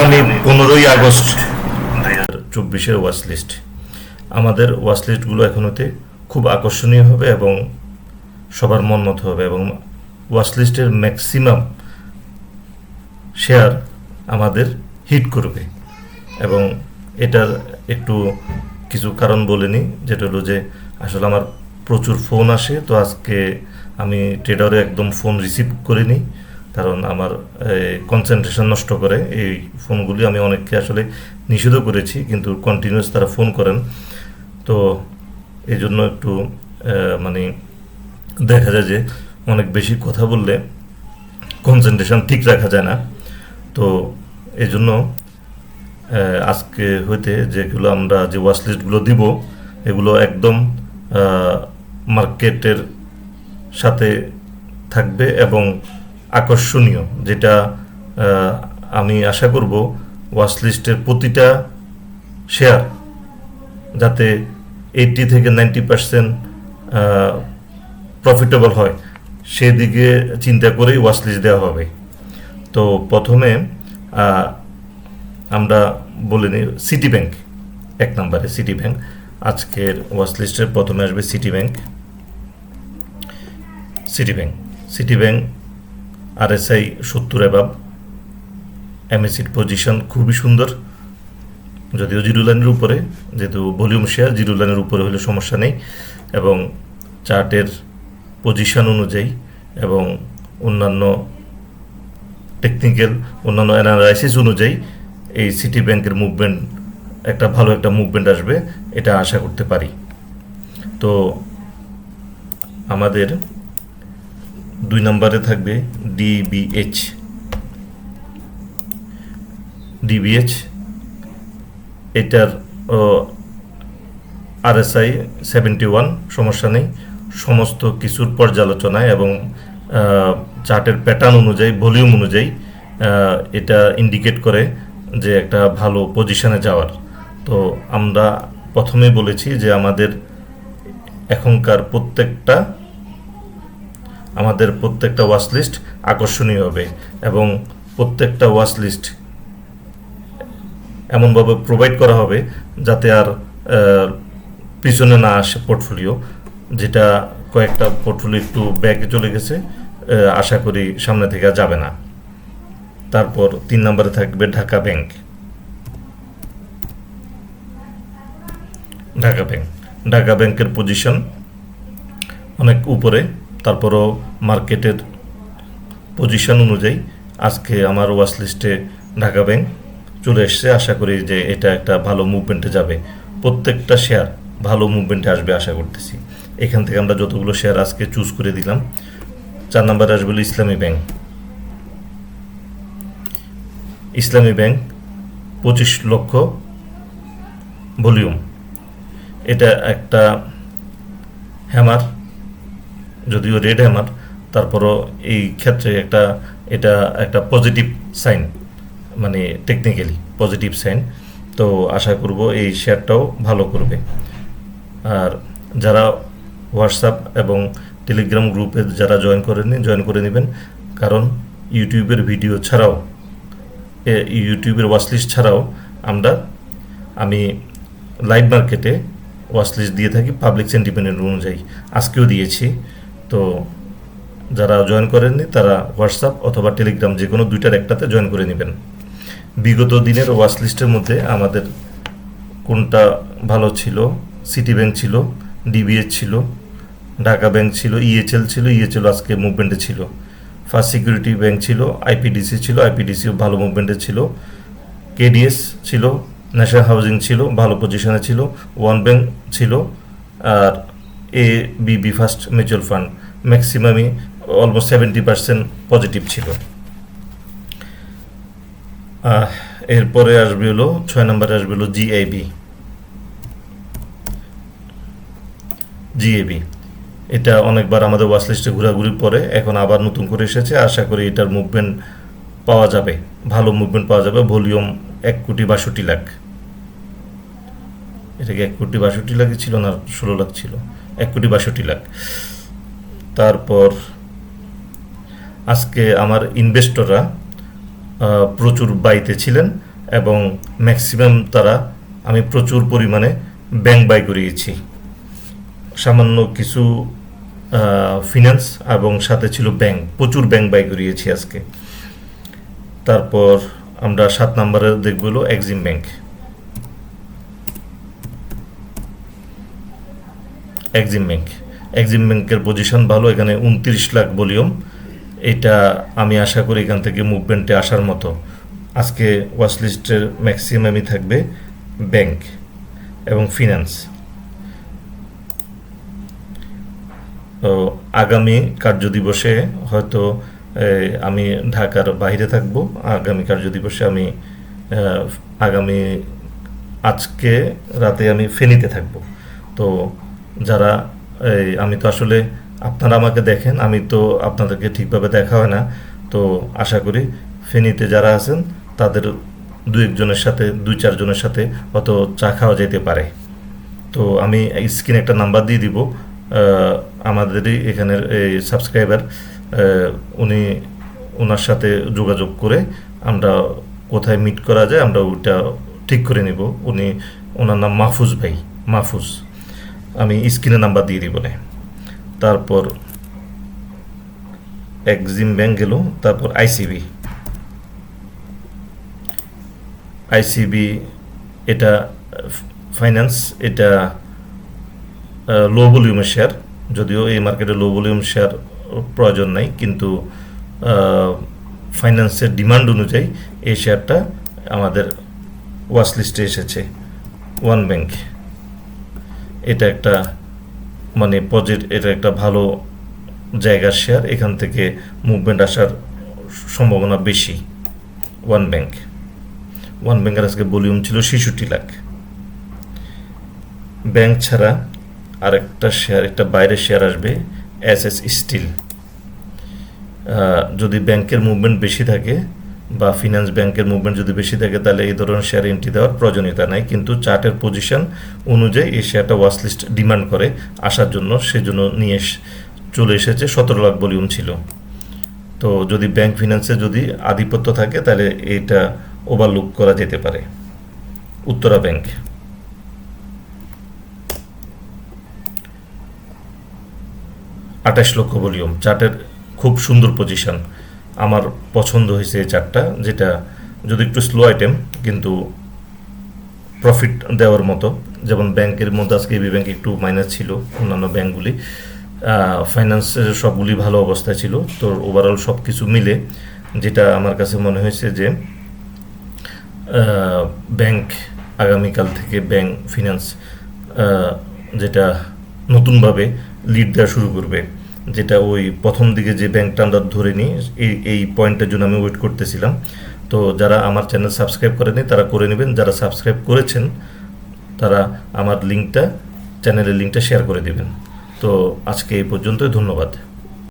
আগামী পনেরোই আগস্ট, চব্বিশের ওয়াচ লিস্ট আমাদের ওয়াচ লিস্টগুলো এখন হতে খুব আকর্ষণীয় হবে এবং সবার মন মতো হবে এবং ওয়াচ লিস্টের ম্যাক্সিমাম শেয়ার আমাদের হিট করবে। এবং এটার একটু কিছু কারণ বলে নিই, যেটা হলো যে আসলে আমার প্রচুর ফোন আসে, তো আজকে আমি ট্রেডারে একদম ফোন রিসিভ করে নিই। কারণ আমার কনসেন্ট্রেশন নষ্ট করে। এই ফোনগুলি আমি অনেককে আসলে নিষিদ্ধ করেছি, কিন্তু কন্টিনিউয়াস তারা ফোন করেন। তো এই জন্য একটু মানে দেখা যায় যে অনেক বেশি কথা বললে কনসেন্ট্রেশন ঠিক রাখা যায় না। তো এই জন্য আজকে হইতে যেগুলো আমরা যে ওয়াচ লিস্টগুলো দিব, এগুলো একদম মার্কেটের সাথে থাকবে এবং আকর্ষণীয়, যেটা আমি আশা করব ওয়াচ লিস্টের প্রতিটা শেয়ার যাতে এইটটি থেকে নাইনটি পার্সেন্ট প্রফিটেবল হয়। সেদিকে চিন্তা করেই ওয়াচ লিস্ট দেওয়া হবে। তো প্রথমে আমরা বলে নিই সিটি ব্যাংক এক নম্বরে সিটি ব্যাংক আজকের ওয়াচ লিস্টের প্রথমে আসবে City Bank City Bank City Bank RSI সত্তর এবাব এমএসির পজিশন খুবই সুন্দর। যদিও জিরো লাইনের উপরে, যেহেতু ভলিউম শেয়ার জিরো লাইনের উপরে হলে সমস্যা নেই। এবং চার্টের পজিশন অনুযায়ী এবং অন্যান্য টেকনিক্যাল অন্যান্য অ্যানালাইসিস অনুযায়ী এই সিটি ব্যাংকের মুভমেন্ট একটা ভালো একটা মুভমেন্ট আসবে, এটা আশা করতে পারি। তো আমাদের দুই নম্বরে থাকবে ডিবিএইচ ডিবিএইচ এটার আরএসআই সেভেন্টি ওয়ান সমস্যা নেই। সমস্ত কিছুর পর্যালোচনায় এবং চার্টের প্যাটার্ন অনুযায়ী ভলিউম অনুযায়ী এটা ইন্ডিকেট করে যে একটা ভালো পজিশনে যাওয়ার। তো আমরা প্রথমে বলেছি যে আমাদের এখনকার প্রত্যেকটা আমাদের প্রত্যেকটা ওয়াচ লিস্ট আকর্ষণীয় হবে এবং প্রত্যেকটা ওয়াচ লিস্ট এমনভাবে প্রোভাইড করা হবে যাতে আর পিছনে না আসে পোর্টফোলিও যেটা কয়েকটা পোর্টফোলিও একটু ব্যাকে চলে গেছে আশা করি সামনে থেকে যাবে না। তারপর তিন নম্বরে থাকবে ঢাকা ব্যাংক ঢাকা ব্যাংক ঢাকা ব্যাংকের পজিশন অনেক উপরে। তারপরও মার্কেটের পজিশন অনুযায়ী আজকে আমার ওয়াচ লিস্টে ঢাকা ব্যাংক চলে এসছে। আশা করি যে এটা একটা ভালো মুভমেন্টে যাবে। প্রত্যেকটা শেয়ার ভালো মুভমেন্টে আসবে আশা করতেছি। এখান থেকে আমরা যতগুলো শেয়ার আজকে চুজ করে দিলাম, চার নম্বরে আসবে ইসলামী ব্যাংক ইসলামী ব্যাংক পঁচিশ লক্ষ ভলিউম এটা একটা হ্যামার যদিও রেড হ্যামার তারপরও এই ক্ষেত্রে একটা, এটা একটা পজিটিভ সাইন মানে টেকনিক্যালি পজিটিভ সাইন তো আশা করব এই শেয়ারটাও ভালো করবে। আর যারা হোয়াটসঅ্যাপ এবং টেলিগ্রাম গ্রুপে যারা জয়েন করেননি জয়েন করে নেবেন। কারণ ইউটিউবের ভিডিও ছাড়াও ইউটিউবের ওয়াচলিস্ট ছাড়াও আমরা, আমি লাইভ মার্কেটে ওয়াচলিস্ট দিয়ে থাকি পাবলিক সেন্টিমেন্ট অনুযায়ী। আজকেও দিয়েছি। তো যারা জয়েন করেননি, তারা হোয়াটসঅ্যাপ অথবা টেলিগ্রাম যে কোনো দুইটার একটাতে জয়েন করে নেবেন। বিগত দিনের ওয়াচ লিস্টের মধ্যে আমাদের কোনটা ভালো ছিল? সিটি ব্যাংক ছিল ডিবিএস ছিল ঢাকা ব্যাংক ছিল ইএচএল ছিল ইএচএল আজকে মুভমেন্টে ছিল। ফার্স্ট সিকিউরিটি ব্যাংক ছিল আইপিডিসি ছিল আইপিডিসিও ভালো মুভমেন্টে ছিল। কেডিএস ছিল ন্যাশনাল হাউজিং ছিল, ভালো পজিশনে ছিল ওয়ান ব্যাংক ছিল, আর A B first mutual fund ম্যাক্সিমামই অলমোস্ট সেভেন্টি পার্সেন্ট পজিটিভ ছিল। এরপরে আসবে হলো, ছয় নম্বরে আসবে হলো জিআইবি জিএবি এটা অনেকবার আমাদের ওয়াচ লিস্টে ঘোরাঘুরির পরে এখন আবার নতুন করে এসেছে। আশা করি এটার মুভমেন্ট পাওয়া যাবে। ভালো মুভমেন্ট পাওয়া যাবে। ভলিউম এক কোটি বাষট্টি লাখ। এটাকে এক কোটি বাষট্টি লাখই ছিল না, ষোলো লাখ ছিল। এক কোটি বাষট্টি লাখ। তারপর আজকে আমার ইনভেস্টররা প্রচুর বাইতে ছিলেন এবং ম্যাক্সিমাম তারা আমি প্রচুর পরিমাণে ব্যাংক বাই করিয়েছি। সামান্য কিছু ফিনান্স এবং সাথে ছিল ব্যাংক প্রচুর ব্যাংক বাই করিয়েছি আজকে। তারপর আমরা সাত নম্বরে দেখব হলো Exim Bank Exim Bank Exim ব্যাংকের পজিশন ভালো এখানে উনত্রিশ লাখ ভলিউম। এটা আমি আশা করি এখান থেকে মুভমেন্টে আসার মতো। আজকে ওয়াচ লিস্টের ম্যাক্সিমামই থাকবে ব্যাংক এবং ফিনান্স তো আগামী কার্যদিবসে হয়তো আমি ঢাকার বাইরে থাকব। আগামী কার্যদিবসে আমি আহ, আগামী আজকে রাতে আমি ফেনীতে থাকব। তো যারা এই, আমি তো আসলে আপনারা আমাকে দেখেন আমি তো আপনাদেরকে ঠিকভাবে দেখা হয় না। তো আশা করি ফেনীতে যারা আছেন তাদের দু একজনের সাথে দুই চারজনের সাথে অত চা খাওয়া যেতে পারে। তো আমি স্ক্রিনে একটা নাম্বার দিয়ে দিব। আমাদেরই এখানের এই সাবস্ক্রাইবার উনি ওনার সাথে যোগাযোগ করে আমরা কোথায় মিট করা যায় আমরা ওটা ঠিক করে নিব। উনি ওনার নাম মাহফুজ ভাই মাহফুজ। আমি স্ক্রিনে নাম্বার দিয়ে দিব না। তারপর এক্সিম ব্যাংক গেল, তারপর আইসিবি। আইসিবি, এটা ফাইন্যান্স এটা লো ভলিউমের শেয়ার যদিও এই মার্কেটে লো ভলিউম শেয়ার প্রয়োজন নাই, কিন্তু ফাইন্যান্সের ডিমান্ড অনুযায়ী এই শেয়ারটা আমাদের ওয়াচ লিস্টে এসেছে। ওয়ান ব্যাংক এটা একটা মানে পজিট এটা একটা ভালো জায়গার শেয়ার এখান থেকে মুভমেন্ট আসার সম্ভাবনা বেশি ওয়ান ব্যাংক ওয়ান ব্যাংকের আজকে ভলিউম ছিল ছেষট্টি লাখ। ব্যাংক ছাড়া আরেকটা শেয়ার একটা বাইরের শেয়ার আসবে এস এস স্টিল যদি ব্যাংকের মুভমেন্ট বেশি থাকে বা ফিনান্স ব্যাংকের মুভমেন্ট যদি বেশি থাকে, তাহলে এই ধরনের শেয়ার এন্ট্রি দেওয়ার প্রয়োজনীয়তা নাই। কিন্তু চার্টের পজিশন অনুযায়ী এই শেয়ারটা ওয়াচ লিস্ট ডিমান্ড করে আসার জন্য, সেজন্য নিয়ে চলে এসেছে সতেরো লাখ ভলিউম ছিল। তো যদি ব্যাংক ফিনান্সে যদি আধিপত্য থাকে, তাহলে এটা ওভারলুক করা যেতে পারে। উত্তরা ব্যাংক আঠাশ লক্ষ ভলিউম চার্টের খুব সুন্দর পজিশন আমার পছন্দ হয়েছে এই চার্টটা যেটা যদি একটু স্লো আইটেম কিন্তু প্রফিট দেওয়ার মতো। যেমন ব্যাংকের মধ্যে আজকে এবি ব্যাংক একটু মাইনাস ছিল, অন্যান্য ব্যাংকগুলি। ফাইন্যান্সের সবগুলি ভালো অবস্থায় ছিল, তো ওভারঅল সব কিছু মিলে যেটা আমার কাছে মনে হয়েছে যে ব্যাংক আগামীকাল থেকে ব্যাংক ফিনান্স যেটা নতুনভাবে লিড দেওয়া শুরু করবে। যেটা ওই প্রথম দিকে যে ব্যাংকটা আমরা ধরে নিই এই এই পয়েন্টের জন্য আমি ওয়েট করতেছিলাম। তো যারা আমার চ্যানেল সাবস্ক্রাইব করেনি তারা করে নেবেন। যারা সাবস্ক্রাইব করেছেন, তারা আমার লিঙ্কটা চ্যানেলের লিঙ্কটা শেয়ার করে দেবেন। তো আজকে এই পর্যন্তই, ধন্যবাদ।